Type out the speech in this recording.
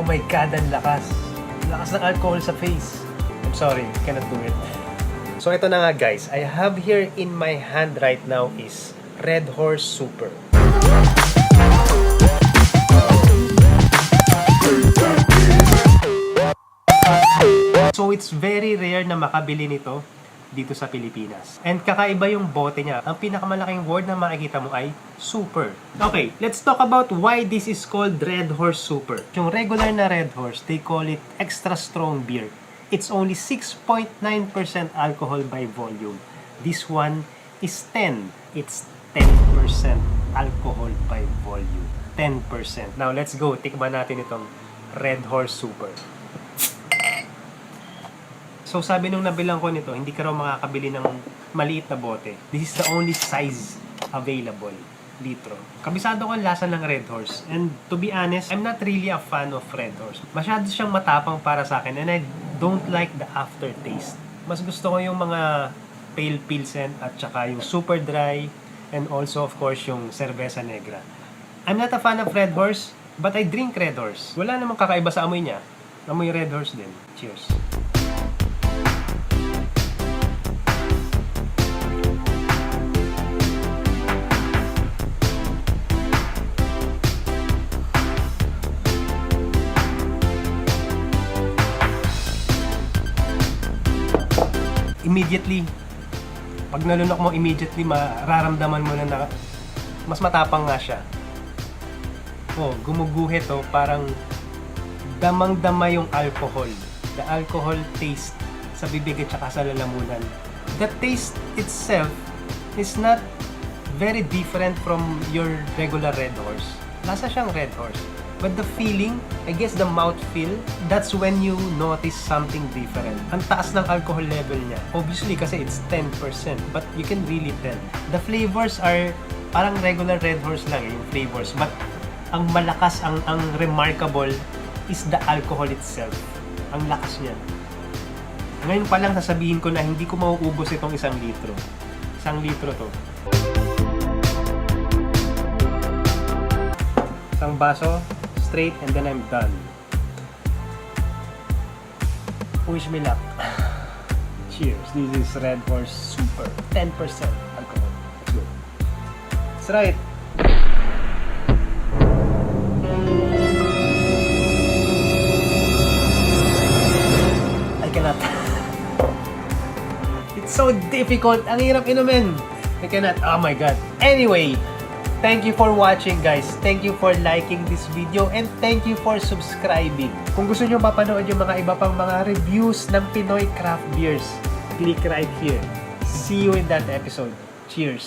Oh my God, ang lakas. Lakas ng alcohol sa face. I'm sorry, cannot do it. So ito na nga guys, I have here in my hand right now is Red Horse Super. So it's very rare na makabili nito dito sa Pilipinas. And kakaiba yung bote niya. Ang pinakamalaking word na makikita mo ay super. Okay, let's talk about why this is called Red Horse Super. Yung regular na Red Horse, they call it extra strong beer. It's only 6.9% alcohol by volume. This one is 10. It's 10% alcohol by volume. 10%. Now, let's go. Tikman natin itong Red Horse Super. So sabi nung nabilang ko nito, hindi ka raw makakabili ng maliit na bote. This is the only size available. Litro. Kabisado ko ang lasa ng Red Horse. And to be honest, I'm not really a fan of Red Horse. Masyado siyang matapang para sa akin and I don't like the aftertaste. Mas gusto ko yung mga pale pilsen at saka yung super dry and also of course yung cerveza negra. I'm not a fan of Red Horse, but I drink Red Horse. Wala namang kakaiba sa amoy niya. Amoy Red Horse din. Cheers. Immediately, pag nalunok mo immediately, mararamdaman mo na na mas matapang nga siya. Oh, gumuguhit oh, parang damang-dama yung alcohol. The alcohol taste sa bibig at saka sa lalamunan. The taste itself is not very different from your regular Red Horse. Lasa siyang Red Horse. But the feeling, I guess the mouth feel, that's when you notice something different. Ang taas ng alcohol level niya. Obviously kasi it's 10%, but you can really tell. The flavors are parang regular Red Horse lang yung flavors. But ang malakas, ang, ang remarkable is the alcohol itself. Ang lakas niya. Ngayon pa lang sasabihin ko na hindi ko mauubos itong isang litro. Isang litro to. Isang baso, straight, and then I'm done. Wish me luck. Cheers. This is Red Horse Super. 10% alcohol. Let's go. That's right. I cannot. It's so difficult. Ang hirap inumin. I cannot. Oh my God. Anyway, thank you for watching guys. Thank you for liking this video and thank you for subscribing. Kung gusto nyo mapanood yung mga iba pang mga reviews ng Pinoy craft beers, click right here. See you in that episode. Cheers!